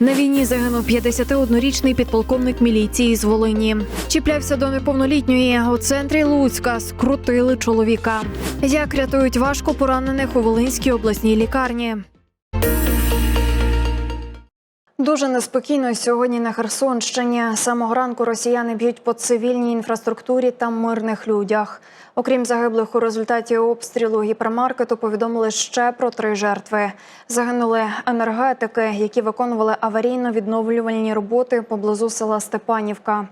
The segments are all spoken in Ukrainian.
На війні загинув 51-річний підполковник міліції з Волині. Чіплявся до неповнолітньої. У центрі Луцька скрутили чоловіка. Як рятують важко поранених у Волинській обласній лікарні. Дуже неспокійно сьогодні на Херсонщині. Самого ранку росіяни б'ють по цивільній інфраструктурі та мирних людях. Окрім загиблих у результаті обстрілу гіпермаркету, повідомили ще про три жертви. Загинули енергетики, які виконували аварійно-відновлювальні роботи поблизу села Степанівка.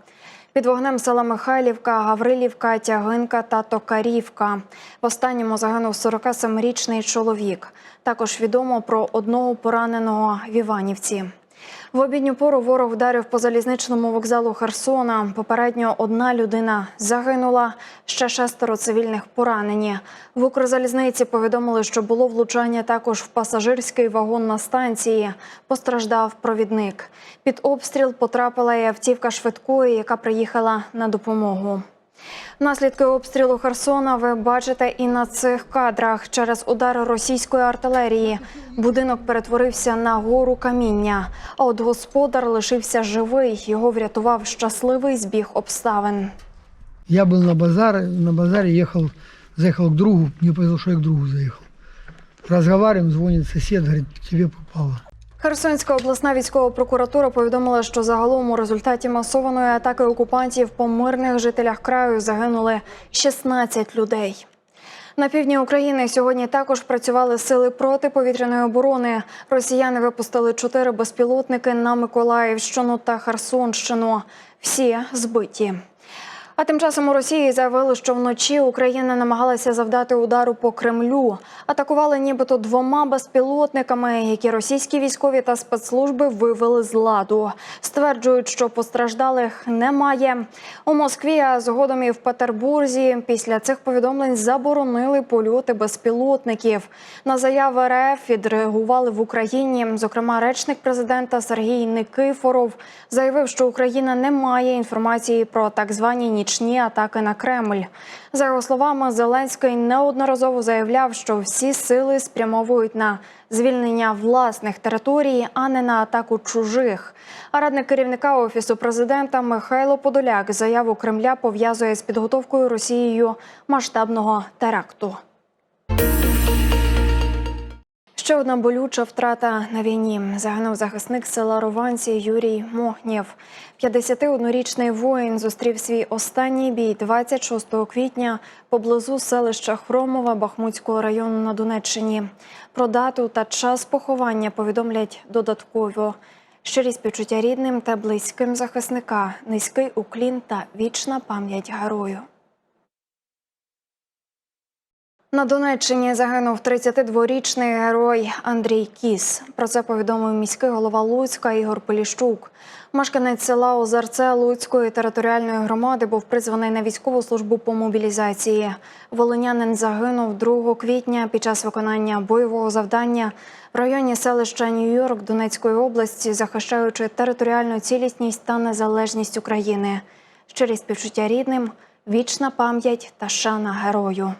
Під вогнем села Михайлівка, Гаврилівка, Тягинка та Токарівка. В останньому загинув 47-річний чоловік. Також відомо про одного пораненого в Іванівці. В обідню пору ворог вдарив по залізничному вокзалу Херсона. Попередньо одна людина загинула, ще шестеро цивільних поранені. В Укрзалізниці повідомили, що було влучання також в пасажирський вагон на станції. Постраждав провідник. Під обстріл потрапила і автівка швидкої, яка приїхала на допомогу. Наслідки обстрілу Херсона ви бачите і на цих кадрах. Через удар російської артилерії будинок перетворився на гору каміння. А от господар лишився живий. Його врятував щасливий збіг обставин. Я был на базаре, на базаре ехал, заехал к другу, мне повезло, что я к другу заехал. Разговариваем, звонит сосед, говорит, тебе попало. Херсонська обласна військова прокуратура повідомила, що загалом у результаті масованої атаки окупантів по мирних жителях краю загинули 16 людей. На півдні України сьогодні також працювали сили протиповітряної оборони. Росіяни випустили чотири безпілотники на Миколаївщину та Херсонщину. Всі збиті. А тим часом у Росії заявили, що вночі Україна намагалася завдати удару по Кремлю. Атакували нібито двома безпілотниками, які російські військові та спецслужби вивели з ладу. Стверджують, що постраждалих немає. У Москві, а згодом і в Петербурзі після цих повідомлень заборонили польоти безпілотників. На заяви РФ відреагували в Україні. Зокрема, речник президента Сергій Никифоров заявив, що Україна не має інформації про так звані нічні атаки на Кремль. За його словами, Зеленський неодноразово заявляв, що всі сили спрямовують на звільнення власних територій, а не на атаку чужих. А радник керівника офісу президента Михайло Подоляк заяву Кремля пов'язує з підготовкою Росією масштабного теракту. Ще одна болюча втрата на війні. Загинув захисник села Рованці Юрій Мохнєв. 51-річний воїн зустрів свій останній бій 26 квітня поблизу селища Хромова Бахмутського району на Донеччині. Про дату та час поховання повідомлять додатково. Щирі співчуття рідним та близьким захисника, низький уклін та вічна пам'ять герою. На Донеччині загинув 32-річний герой Андрій Кіс. Про це повідомив міський голова Луцька Ігор Поліщук. Мешканець села Озерце Луцької територіальної громади був призваний на військову службу по мобілізації. Волинянин загинув 2 квітня під час виконання бойового завдання в районі селища Нью-Йорк Донецької області, захищаючи територіальну цілісність та незалежність України. Щирі співчуття рідним, вічна пам'ять та шана герою.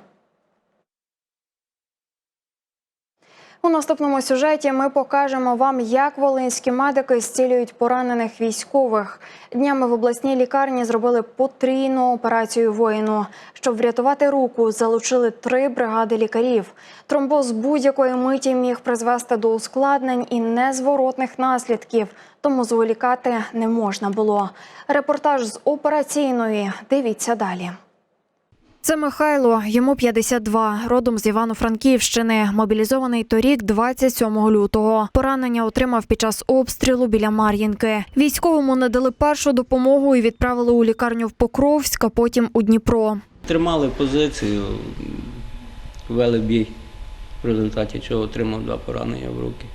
У наступному сюжеті ми покажемо вам, як волинські медики зцілюють поранених військових. Днями в обласній лікарні зробили потрійну операцію воїну. Щоб врятувати руку, залучили три бригади лікарів. Тромбоз будь-якої миті міг призвести до ускладнень і незворотних наслідків, тому зволікати не можна було. Репортаж з операційної. Дивіться далі. Це Михайло, йому 52, родом з Івано-Франківщини. Мобілізований торік, 27 лютого. Поранення отримав під час обстрілу біля Мар'їнки. Військовому надали першу допомогу і відправили у лікарню в Покровськ, а потім у Дніпро. Тримали позицію, вели бій, в результаті чого отримав два поранення в руки.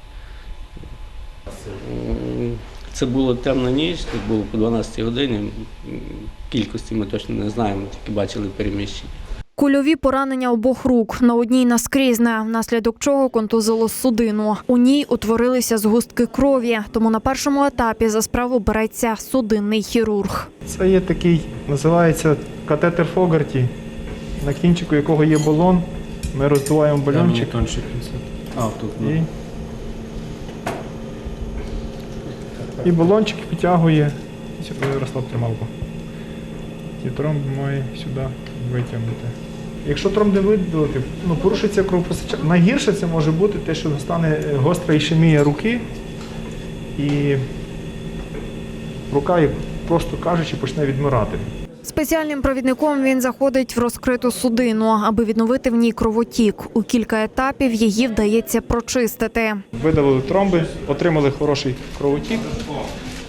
Це було темна ніч, тут було по 12 годині. Кількості ми точно не знаємо, тільки бачили переміщення. Кульові поранення обох рук на одній наскрізне, внаслідок чого контузило судину. У ній утворилися згустки крові, тому на першому етапі за справу береться судинний хірург. Це є такий, називається катетер Фогарті, на кінчику якого є балон. Ми роздуваємо бальончик. А, тут. і, і балончик підтягує. Сюди Ярослав трималку. Ті тромб має сюди витягнути. Якщо тромб не видалити, ну, порушиться кровопостачання. Найгірше це може бути те, що настане е, гостра ішемія руки, і рука, як просто кажучи, почне відмирати. Спеціальним провідником він заходить в розкриту судину, аби відновити в ній кровотік. У кілька етапів її вдається прочистити. Видалили тромби, отримали хороший кровотік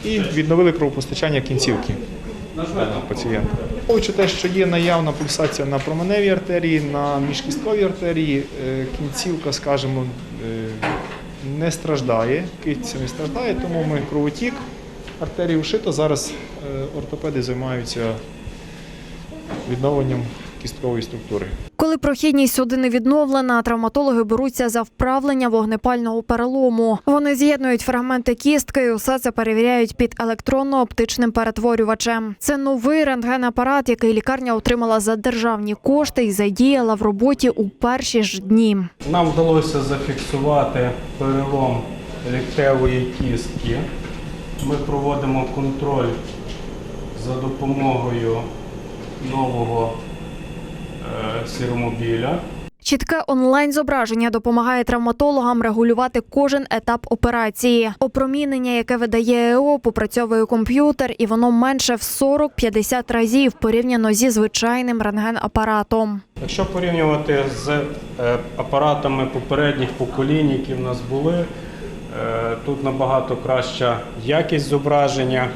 і відновили кровопостачання кінцівки даного пацієнта. Враховуючи те, що є наявна пульсація на променевій артерії, на міжкістковій артерії, е, кінцівка, скажімо, е, не страждає, кістця не страждає, тому ми кровотік артерії ушито. Зараз е, ортопеди займаються відновленням кісткової структури. Коли прохідність судини відновлена, травматологи беруться за вправлення вогнепального перелому. Вони з'єднують фрагменти кістки і усе це перевіряють під електронно-оптичним перетворювачем. Це новий рентген-апарат, який лікарня отримала за державні кошти і задіяла в роботі у перші ж дні. Нам вдалося зафіксувати перелом ліктевої кістки. Ми проводимо контроль за допомогою нового сіромобіля. Чітке онлайн-зображення допомагає травматологам регулювати кожен етап операції. Опромінення, яке видає ЕО, попрацьовує комп'ютер, і воно менше в 40-50 разів порівняно зі звичайним рентген-апаратом. Якщо порівнювати з е, апаратами попередніх поколінь, які в нас були, е, тут набагато краща якість зображення,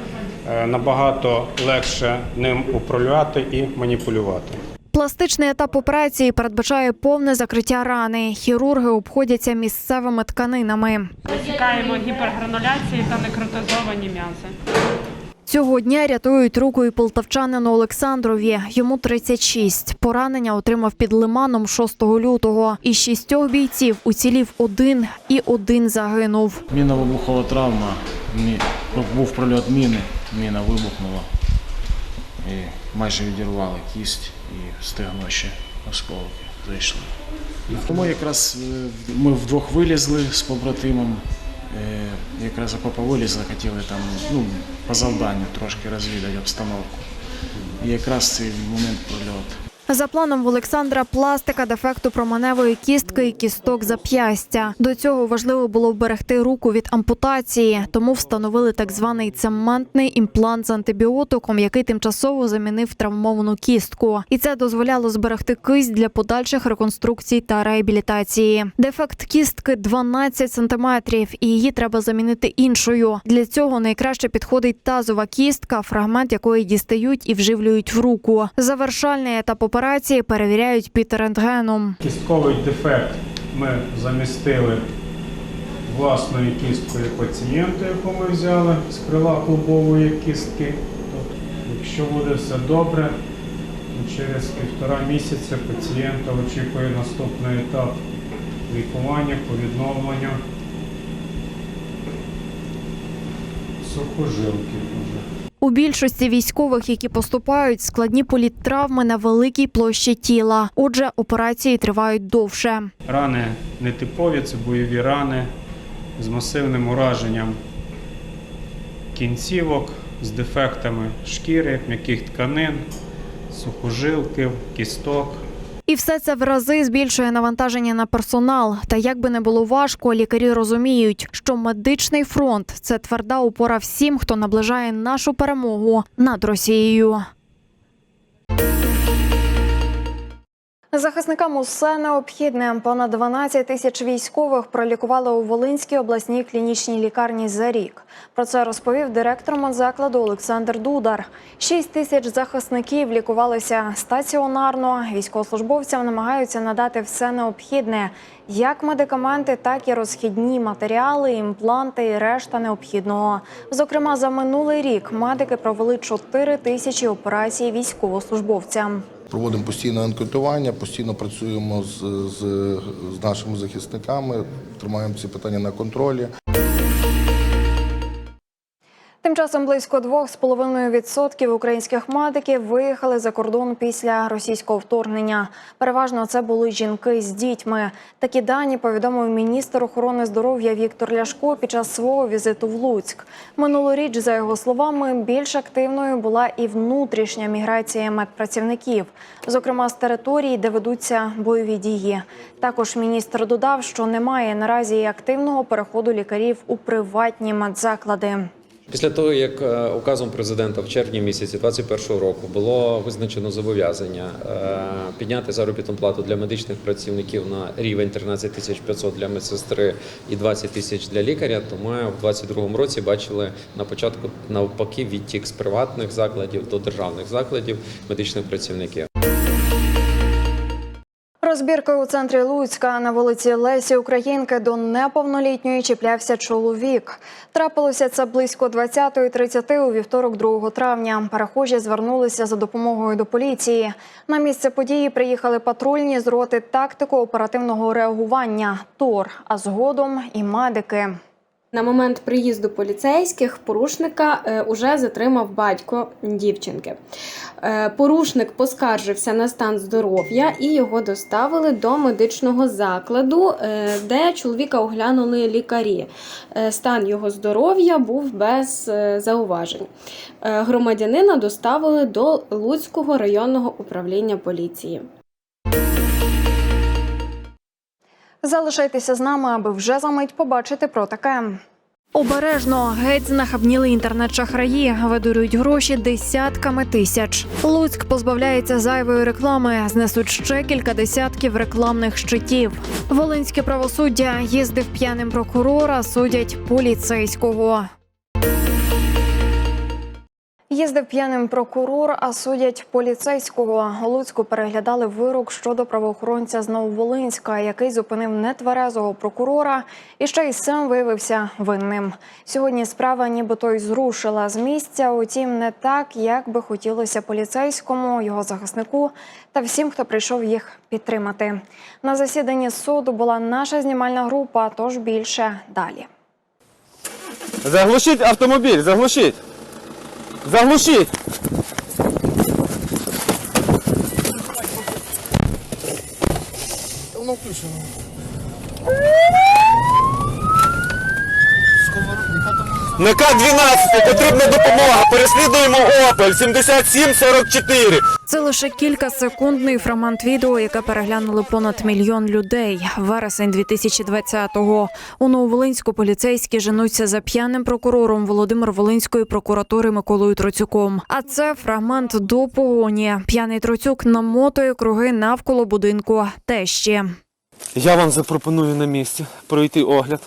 е, набагато легше ним управляти і маніпулювати. Пластичний етап операції передбачає повне закриття рани. Хірурги обходяться місцевими тканинами. Висікаємо гіпергрануляції та некротизовані м'язи. Цього дня рятують руку і полтавчанину Олександрові. Йому 36. Поранення отримав під лиманом 6 лютого. Із шістьох бійців уцілів один і один загинув. Мінно-вибухова травма, ну, був прольот міни, міна вибухнула і майже відірвала кість і стегно ще осколки зайшли. Тому якраз е, ми вдвох вилізли з побратимом, е, якраз окопа вилізли, хотіли там ну, по завданню трошки розвідати обстановку. І якраз цей момент прольот. За планом в Олександра пластика дефекту променевої кістки і кісток зап'ястя. До цього важливо було вберегти руку від ампутації, тому встановили так званий цементний імплант з антибіотиком, який тимчасово замінив травмовану кістку. І це дозволяло зберегти кисть для подальших реконструкцій та реабілітації. Дефект кістки 12 сантиметрів, і її треба замінити іншою. Для цього найкраще підходить тазова кістка, фрагмент якої дістають і вживлюють в руку. Завершальний етап операції перевіряють під рентгеном. Кістковий дефект ми замістили власною кісткою пацієнта, яку ми взяли з крила клубової кістки. Якщо буде все добре, через півтора місяця пацієнта очікує наступний етап лікування по відновленню сухожилки. У більшості військових, які поступають, складні політтравми на великій площі тіла. Отже, операції тривають довше. Рани нетипові, це бойові рани з масивним ураженням кінцівок, з дефектами шкіри, м'яких тканин, сухожилків, кісток. І все це в рази збільшує навантаження на персонал. Та як би не було важко, лікарі розуміють, що медичний фронт це тверда опора всім, хто наближає нашу перемогу над Росією. Захисникам усе необхідне. Понад 12 тисяч військових пролікували у Волинській обласній клінічній лікарні за рік. Про це розповів директор медзакладу Олександр Дудар. 6 тисяч захисників лікувалися стаціонарно. Військовослужбовцям намагаються надати все необхідне, як медикаменти, так і розхідні матеріали, імпланти і решта необхідного. Зокрема, за минулий рік медики провели 4 тисячі операцій військовослужбовцям. Проводимо постійне анкетування, постійно працюємо з, з, з нашими захисниками, тримаємо ці питання на контролі. Тим часом близько 2,5% українських медиків виїхали за кордон після російського вторгнення. Переважно це були жінки з дітьми. Такі дані повідомив міністр охорони здоров'я Віктор Ляшко під час свого візиту в Луцьк. Минулоріч, за його словами, більш активною була і внутрішня міграція медпрацівників, зокрема з територій, де ведуться бойові дії. Також міністр додав, що немає наразі активного переходу лікарів у приватні медзаклади. Після того, як е, указом президента в червні місяці 2021 року було визначено зобов'язання е, підняти заробітну плату для медичних працівників на рівень 13 тисяч 500 для медсестри і 20 тисяч для лікаря, то ми в 2022 році бачили на початку навпаки відтік з приватних закладів до державних закладів медичних працівників. Розбіркою у центрі Луцька на вулиці Лесі Українки до неповнолітньої чіплявся чоловік. Трапилося це близько 20.30 у вівторок 2 травня. Перехожі звернулися за допомогою до поліції. На місце події приїхали патрульні з роти тактико-оперативного реагування ТОР, а згодом і медики. На момент приїзду поліцейських порушника е, уже затримав батько дівчинки. Е, порушник поскаржився на стан здоров'я і його доставили до медичного закладу, е, де чоловіка оглянули лікарі. Стан його здоров'я був без зауважень. Громадянина доставили до Луцького районного управління поліції. Залишайтеся з нами, аби вже за мить побачити про таке. Обережно геть знахабніли інтернет-шахраї, видурюють гроші десятками тисяч. Луцьк позбавляється зайвої реклами, знесуть ще кілька десятків рекламних щитів. Волинське правосуддя їздив п'яним прокурора, судять поліцейського. Їздив п'яним прокурор, а судять поліцейського. Луцьку переглядали вирок щодо правоохоронця з Нововолинська, який зупинив нетверезого прокурора і ще й сам виявився винним. Сьогодні справа нібито й зрушила з місця. Утім, не так, як би хотілося поліцейському, його захиснику та всім, хто прийшов їх підтримати. На засіданні суду була наша знімальна група, тож більше далі. Заглушіть автомобіль, заглушіть. Заглушіть. Воно включено. На К-12 потрібна допомога. Переслідуємо Опель 7744. Це лише кілька секундний фрагмент відео, яке переглянули понад мільйон людей. Вересень 2020-го. У Нововолинську поліцейські женуться за п'яним прокурором Володимир Волинської прокуратури Миколою Троцюком. А це фрагмент до погоні. П'яний Троцюк намотує круги навколо будинку тещі. Я вам запропоную на місці пройти огляд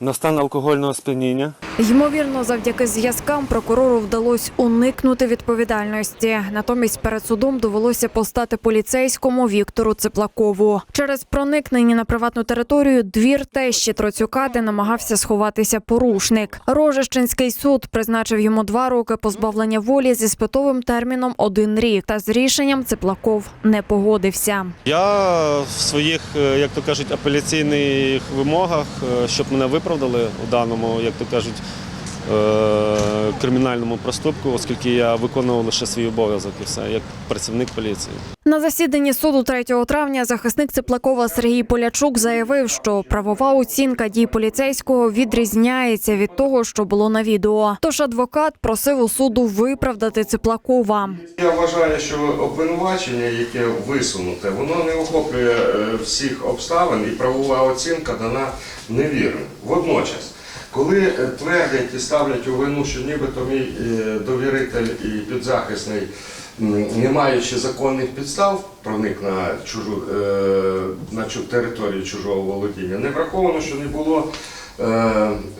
на стан алкогольного сп'яніння. Ймовірно, завдяки зв'язкам прокурору вдалося уникнути відповідальності. Натомість перед судом довелося постати поліцейському Віктору Циплакову. Через проникнення на приватну територію двір тещі Троцюка, де намагався сховатися порушник. Рожищенський суд призначив йому два роки позбавлення волі зі спитовим терміном один рік. Та з рішенням Циплаков не погодився. Я в своїх, е, як то кажуть, апеляційних вимогах, е, щоб мене виправдали у даному, як то кажуть, кримінальному проступку, оскільки я виконував лише свій обов'язок і все, як працівник поліції. На засіданні суду 3 травня захисник Циплакова Сергій Полячук заявив, що правова оцінка дій поліцейського відрізняється від того, що було на відео. Тож адвокат просив у суду виправдати Циплакова. Я вважаю, що обвинувачення, яке висунуте, воно не охоплює е, всіх обставин і правова оцінка дана невірно. Водночас, коли е, твердять і ставлять у вину, що нібито мій е, довіритель і підзахисний, не маючи законних підстав, проник на чужу е, на територію чужого володіння, не враховано, що не було.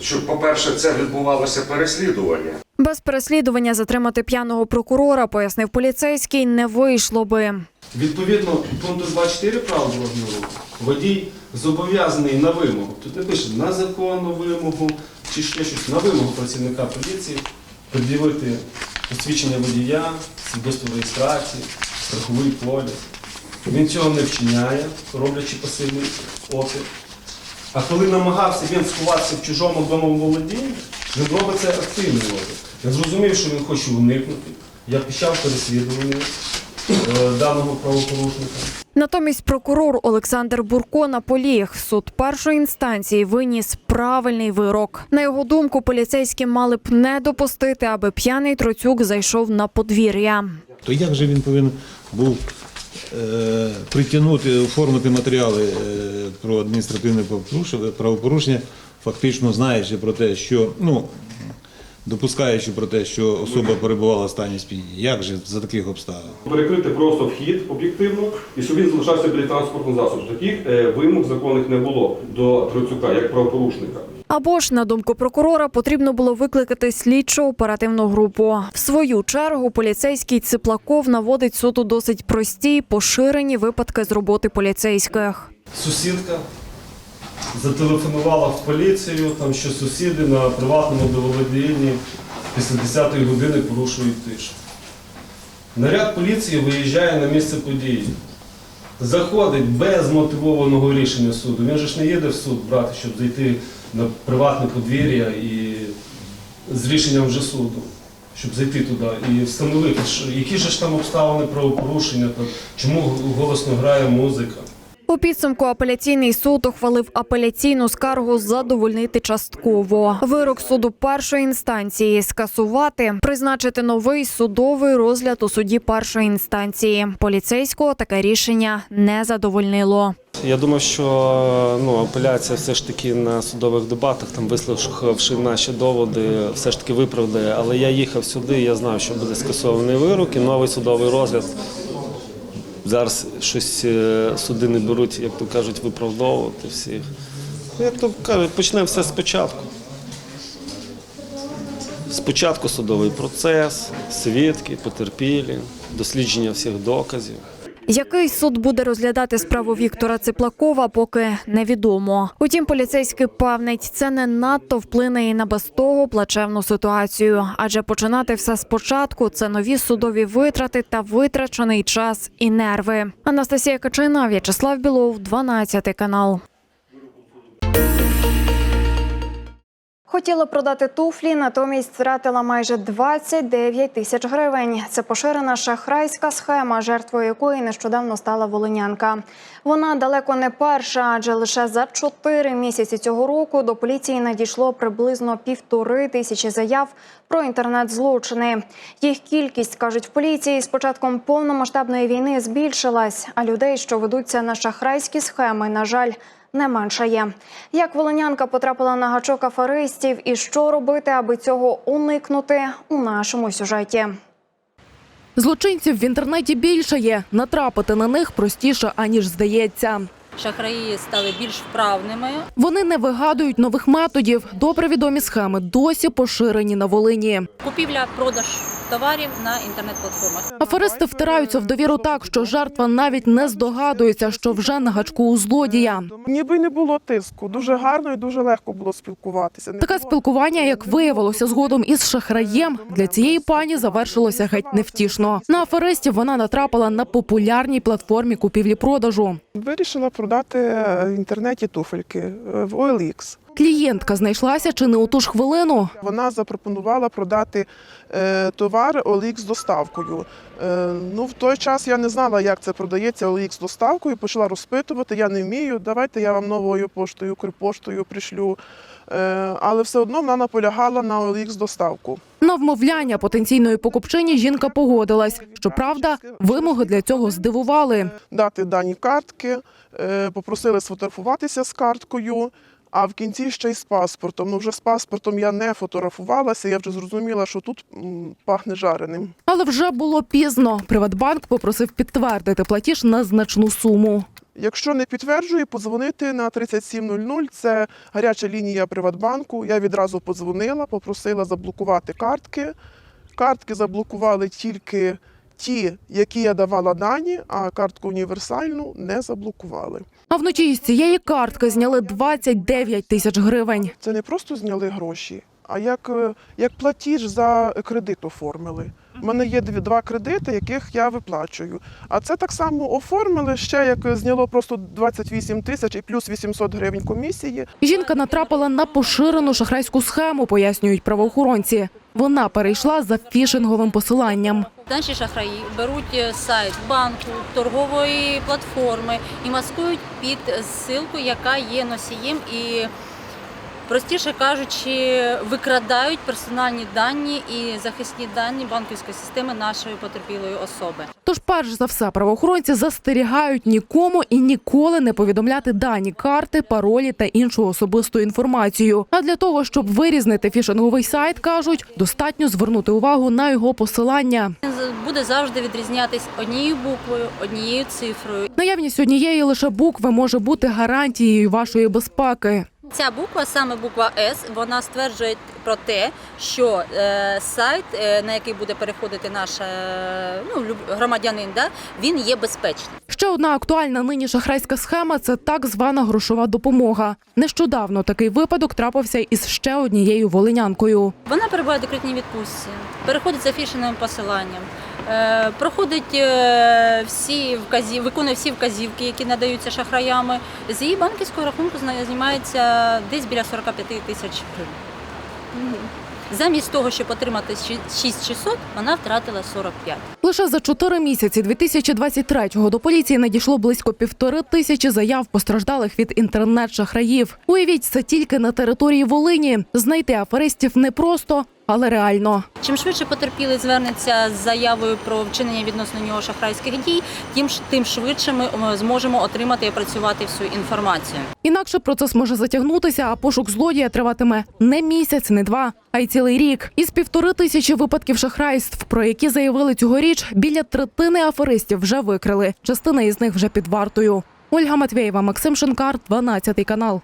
Що, по-перше, це відбувалося переслідування. Без переслідування затримати п'яного прокурора, пояснив поліцейський, не вийшло би. Відповідно пункту 2.4 правил дорожнього руху водій зобов'язаний на вимогу. Тут не пише на законну вимогу чи ще щось на вимогу працівника поліції пред'явити посвідчення водія, свідоцтво реєстрації, страховий поліс. Він цього не вчиняє, роблячи пасивний опір. А коли намагався він сховатися в чужому домоволодінні, він робить це активний опір. Я зрозумів, що він хоче уникнути. Я почав переслідування даного правопорушника. Натомість прокурор Олександр Бурко наполіг. Суд першої інстанції виніс правильний вирок. На його думку, поліцейські мали б не допустити, аби п'яний троцюк зайшов на подвір'я. То як же він повинен був е, притягнути, оформити матеріали е, про адміністративне правопорушення- правопорушення, фактично знаючи про те, що ну допускаючи про те, що особа перебувала в стані сп'яніння. Як же за таких обставин? Перекрити просто вхід об'єктивно, і щоб він залишався біля транспортного засобу. Таких е, вимог законних не було до Троцюка як правопорушника. Або ж, на думку прокурора, потрібно було викликати слідчо оперативну групу. В свою чергу поліцейський Циплаков наводить суду досить прості поширені випадки з роботи поліцейських. Сусідка зателефонувала в поліцію, там, що сусіди на приватному доволодінні після 10-ї години порушують тишу. Наряд поліції виїжджає на місце події. Заходить без мотивованого рішення суду. Він же ж не їде в суд брати, щоб зайти на приватне подвір'я і з рішенням вже суду, щоб зайти туди і встановити, що- які ж там обставини правопорушення, там, чому голосно грає музика. У підсумку апеляційний суд ухвалив апеляційну скаргу задовольнити частково. Вирок суду першої інстанції скасувати, призначити новий судовий розгляд у суді першої інстанції. Поліцейського таке рішення не задовольнило. Я думав, що ну, апеляція все ж таки на судових дебатах, там вислухавши наші доводи, все ж таки виправдає. Але я їхав сюди, я знав, що буде скасований вирок і новий судовий розгляд. Зараз щось е, суди не беруть, як то кажуть, виправдовувати всіх. Як то кажуть, почнемо все спочатку. Спочатку судовий процес, свідки, потерпілі, дослідження всіх доказів. Який суд буде розглядати справу Віктора Циплакова, поки невідомо. Утім, поліцейський певнить, це не надто вплине і на без того плачевну ситуацію, адже починати все спочатку це нові судові витрати та витрачений час і нерви. Анастасія Качина, В'ячеслав Білов, 12 канал. Хотіла продати туфлі, натомість втратила майже 29 тисяч гривень. Це поширена шахрайська схема, жертвою якої нещодавно стала волинянка. Вона далеко не перша, адже лише за 4 місяці цього року до поліції надійшло приблизно півтори тисячі заяв про інтернет-злочини. Їх кількість кажуть в поліції з початком повномасштабної війни збільшилась, а людей, що ведуться на шахрайські схеми, на жаль, не меншає. Як волонянка потрапила на гачок аферистів і що робити, аби цього уникнути у нашому сюжеті. Злочинців в інтернеті більше є. Натрапити на них простіше, аніж здається. Шахраї стали більш вправними. Вони не вигадують нових методів. Добре відомі схеми досі поширені на Волині. Купівля, продаж товарів на інтернет-платформах. Аферисти втираються в довіру так, що жертва навіть не здогадується, що вже на гачку у злодія. Ніби не було тиску. Дуже гарно і дуже легко було спілкуватися. Таке спілкування, як виявилося згодом із шахраєм, для цієї пані завершилося геть невтішно. На аферистів вона натрапила на популярній платформі купівлі-продажу. Вирішила продати е, в інтернеті туфельки е, в OLX. Клієнтка знайшлася чи не у ту ж хвилину. Вона запропонувала продати е, товар OLX з доставкою. Е, ну, в той час я не знала, як це продається OLX з доставкою. Почала розпитувати, я не вмію. Давайте я вам новою поштою, Укрпоштою пришлю. Е, але все одно вона наполягала на OLX з доставку. На вмовляння потенційної покупчині жінка погодилась. Щоправда, вимоги для цього здивували. дати дані картки, попросили сфотографуватися з карткою, а в кінці ще й з паспортом. Ну вже з паспортом я не фотографувалася, я вже зрозуміла, що тут пахне жареним. Але вже було пізно. Приватбанк попросив підтвердити платіж на значну суму. Якщо не підтверджує, подзвонити на 3700, це гаряча лінія Приватбанку. Я відразу подзвонила, попросила заблокувати картки. Картки заблокували тільки ті, які я давала дані, а картку універсальну не заблокували. А вночі із цієї картки зняли 29 тисяч гривень. Це не просто зняли гроші, а як, е, як платіж за кредит оформили. У мене є дві- два кредити, яких я виплачую. А це так само оформили ще, як зняло просто 28 тисяч і плюс 800 гривень комісії. Жінка натрапила на поширену шахрайську схему, пояснюють правоохоронці. Вона перейшла за фішинговим посиланням. Наші шахраї беруть е, сайт банку, торгової платформи і маскують під ссылку, яка є носієм і. Простіше кажучи, викрадають персональні дані і захисні дані банківської системи нашої потерпілої особи. Тож, перш за все, правоохоронці застерігають нікому і ніколи не повідомляти дані карти, паролі та іншу особисту інформацію. А для того, щоб вирізнити фішинговий сайт, кажуть, достатньо звернути увагу на його посилання. Буде завжди відрізнятись однією буквою, однією цифрою. Наявність однієї лише букви може бути гарантією вашої безпеки. Ця буква, саме буква С, вона стверджує про те, що е, сайт, е, на який буде переходити наш е, ну, громадянин, да, він є безпечним. Ще одна актуальна нині шахрайська схема це так звана грошова допомога. Нещодавно такий випадок трапився із ще однією волинянкою. Вона перебуває в декретній відпустці, переходить за фішеним посиланням, проходить е, всі вказів, виконує всі вказівки, які надаються шахраями. З її банківського рахунку знімається десь біля 45 тисяч гривень. Замість того, щоб отримати щі- 6600, вона втратила 45. Лише за чотири місяці 2023-го до поліції надійшло близько півтори тисячі заяв постраждалих від інтернет-шахраїв. Уявіть, це тільки на території Волині. Знайти аферистів непросто, але реально. Чим швидше потерпілий звернеться з заявою про вчинення відносно нього шахрайських дій, тим тим швидше ми зможемо отримати і опрацювати всю інформацію. Інакше процес може затягнутися, а пошук злодія триватиме не місяць, не два, а й цілий рік. Із півтори тисячі випадків шахрайств, про які заявили цьогоріч, біля третини аферистів вже викрили. Частина із них вже під вартою. Ольга Матвєєва, Максим Шинкар, 12 канал.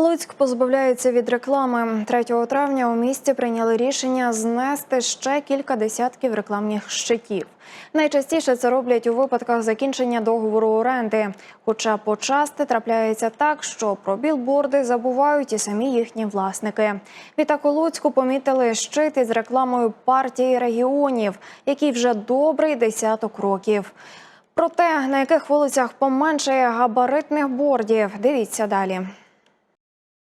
Луцьк позбавляється від реклами. 3 травня у місті прийняли рішення знести ще кілька десятків рекламних щитів. Найчастіше це роблять у випадках закінчення договору оренди. Хоча почасти трапляється так, що про білборди забувають і самі їхні власники. Відтак у Луцьку помітили щит із рекламою партії регіонів, який вже добрий десяток років. Про те, на яких вулицях поменшає габаритних бордів, дивіться далі.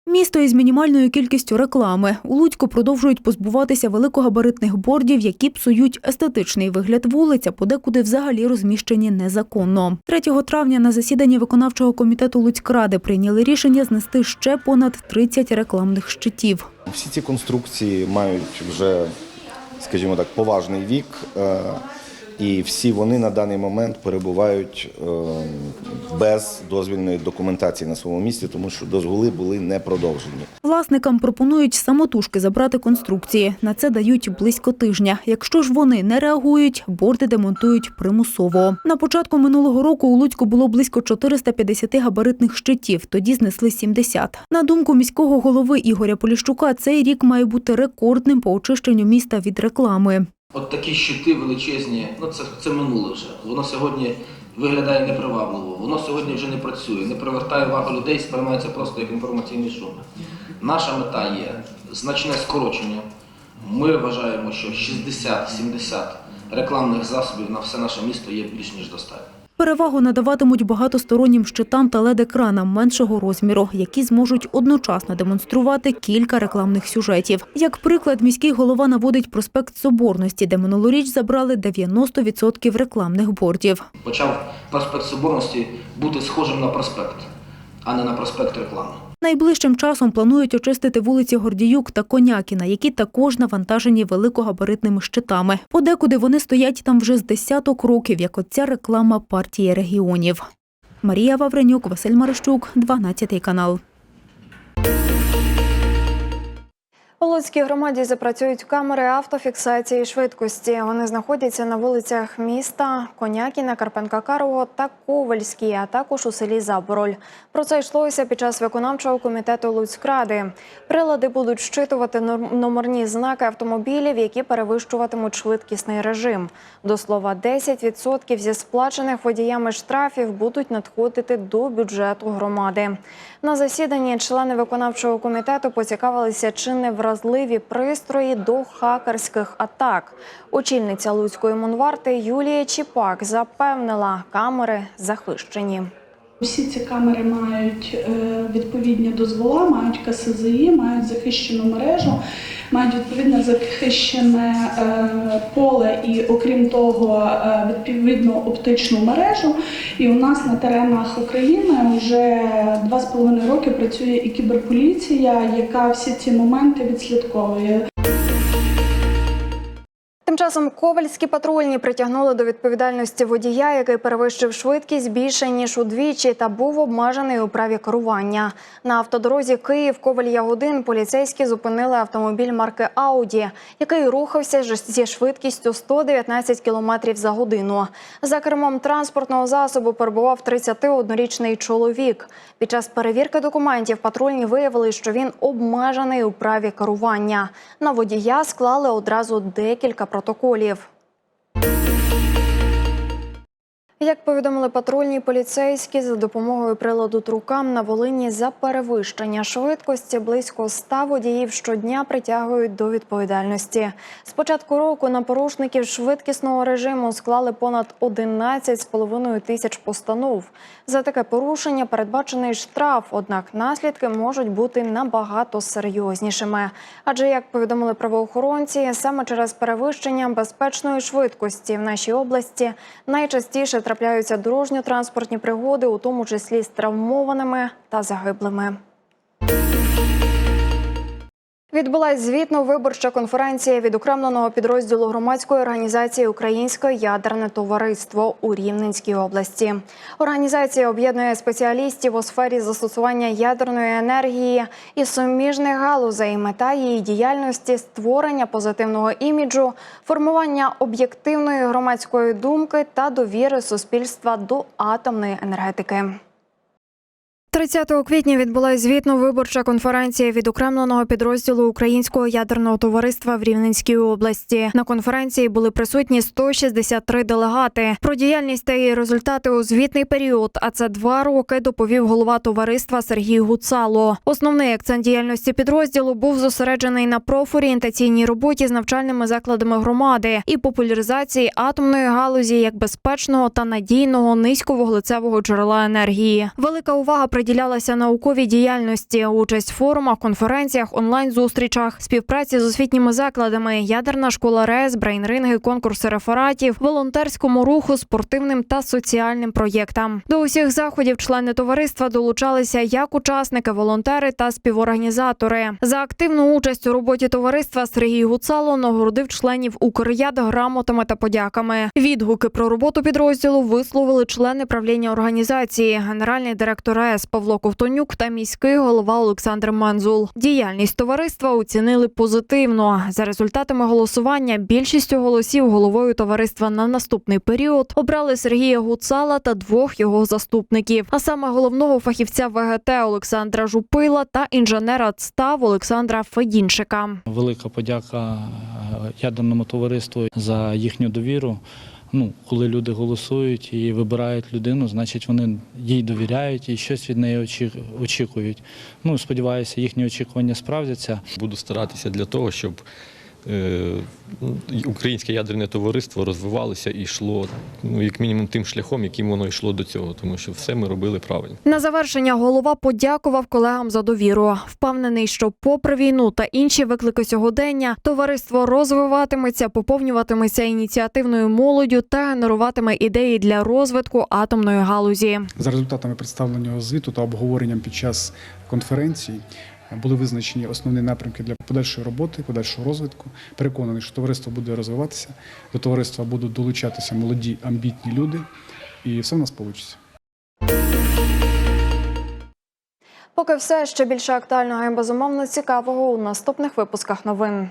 Місто із мінімальною кількістю реклами. У Луцьку продовжують позбуватися великогабаритних бордів, які псують естетичний вигляд вулиць, а подекуди взагалі розміщені незаконно. 3 травня на засіданні виконавчого комітету Луцькради прийняли рішення знести ще понад 30 рекламних щитів. Всі ці конструкції мають вже, скажімо так, поважний вік, е, і всі вони на даний момент перебувають е, без дозвільної документації на своєму місці, тому що дозволи були не продовжені. Власникам пропонують самотужки забрати конструкції. На це дають близько тижня. Якщо ж вони не реагують, борди демонтують примусово. На початку минулого року у Луцьку було близько 450 габаритних щитів, тоді знесли 70. На думку міського голови Ігоря Поліщука, цей рік має бути рекордним по очищенню міста від реклами. От такі щити величезні, ну це, це минуле вже. Воно сьогодні виглядає непривабливо, воно сьогодні вже не працює, не привертає увагу людей, сприймається просто як інформаційний шум. Наша мета є значне скорочення. Ми вважаємо, що 60-70 рекламних засобів на все наше місто є більш ніж достатньо. Перевагу надаватимуть багатостороннім щитам та LED-екранам меншого розміру, які зможуть одночасно демонструвати кілька рекламних сюжетів. Як приклад, міський голова наводить проспект Соборності, де минулоріч забрали 90% рекламних бордів. Почав проспект Соборності бути схожим на проспект, а не на проспект реклами. Найближчим часом планують очистити вулиці Гордіюк та Конякіна, які також навантажені великогабаритними щитами. Подекуди вони стоять там вже з десяток років, як оця реклама партії регіонів. Марія Вавренюк, Василь Марищук, 12 канал. У Луцькій громаді запрацюють камери автофіксації швидкості. Вони знаходяться на вулицях міста Конякіна, Карпенка Карого та Ковальській, а також у селі Забороль. Про це йшлося під час виконавчого комітету Луцькради. Прилади будуть щитувати номерні знаки автомобілів, які перевищуватимуть швидкісний режим. До слова, 10% зі сплачених водіями штрафів будуть надходити до бюджету громади. На засіданні члени виконавчого комітету поцікавилися, чи не вразливо вразливі пристрої до хакерських атак. Очільниця Луцької монварти Юлія Чіпак запевнила, камери захищені. Усі ці камери мають е, відповідні дозвола, мають КСЗІ, мають захищену мережу, мають відповідно захищене е, поле і, окрім того, е, відповідну оптичну мережу. І у нас на теренах України вже два з половиною роки працює і кіберполіція, яка всі ці моменти відслідковує. Часом ковальські патрульні притягнули до відповідальності водія, який перевищив швидкість більше ніж удвічі та був обмежений у праві керування. На автодорозі Київ коваль Ягодин поліцейські зупинили автомобіль марки Ауді, який рухався зі швидкістю 119 км за годину. За кермом транспортного засобу перебував 31-річний чоловік. Під час перевірки документів патрульні виявили, що він обмежений у праві керування. На водія склали одразу декілька протоколів протоколів. Як повідомили патрульні поліцейські, за допомогою приладу трукам на Волині за перевищення швидкості близько 100 водіїв щодня притягують до відповідальності. З початку року на порушників швидкісного режиму склали понад 11,5 тисяч постанов. За таке порушення передбачений штраф, однак наслідки можуть бути набагато серйознішими. Адже, як повідомили правоохоронці, саме через перевищення безпечної швидкості в нашій області найчастіше трапляються дорожньо-транспортні пригоди, у тому числі з травмованими та загиблими. Відбулась звітно-виборча конференція відокремленого підрозділу громадської організації Українське ядерне товариство у Рівненській області. Організація об'єднує спеціалістів у сфері застосування ядерної енергії і суміжних галузей. Мета її діяльності створення позитивного іміджу, формування об'єктивної громадської думки та довіри суспільства до атомної енергетики. 30 квітня відбулася звітно-виборча конференція відокремленого підрозділу Українського ядерного товариства в Рівненській області. На конференції були присутні 163 делегати. Про діяльність та її результати у звітний період, а це два роки, доповів голова товариства Сергій Гуцало. Основний акцент діяльності підрозділу був зосереджений на профорієнтаційній роботі з навчальними закладами громади і популяризації атомної галузі як безпечного та надійного низьковуглецевого джерела енергії. Велика увага приділялася науковій діяльності, участь в форумах, конференціях, онлайн-зустрічах, співпраці з освітніми закладами, ядерна школа РЕС, брейнринги, конкурси рефератів, волонтерському руху, спортивним та соціальним проєктам. До усіх заходів члени товариства долучалися як учасники, волонтери та співорганізатори. За активну участь у роботі товариства Сергій Гуцало нагородив членів Укряд грамотами та подяками. Відгуки про роботу підрозділу висловили члени правління організації, генеральний директор РЕС Павло Ковтонюк та міський голова Олександр Манзул. Діяльність товариства оцінили позитивно. За результатами голосування більшістю голосів головою товариства на наступний період обрали Сергія Гуцала та двох його заступників, а саме головного фахівця ВГТ Олександра Жупила та інженера ЦТАВ Олександра Федінчика. Велика подяка е, ядерному товариству за їхню довіру. Ну, коли люди голосують і вибирають людину, значить вони їй довіряють і щось від неї очі- очікують. Ну, сподіваюся, їхні очікування справдяться. Буду старатися для того, щоб українське ядерне товариство розвивалося і йшло, ну, як мінімум, тим шляхом, яким воно йшло до цього, тому що все ми робили правильно. На завершення голова подякував колегам за довіру. Впевнений, що попри війну та інші виклики сьогодення, товариство розвиватиметься, поповнюватиметься ініціативною молоддю та генеруватиме ідеї для розвитку атомної галузі. За результатами представленого звіту та обговоренням під час конференції були визначені основні напрямки для подальшої роботи, подальшого розвитку. Переконаний, що товариство буде розвиватися, до товариства будуть долучатися молоді амбітні люди, і все в нас вийде. Поки все ще більше актуального і безумовно цікавого у наступних випусках новин.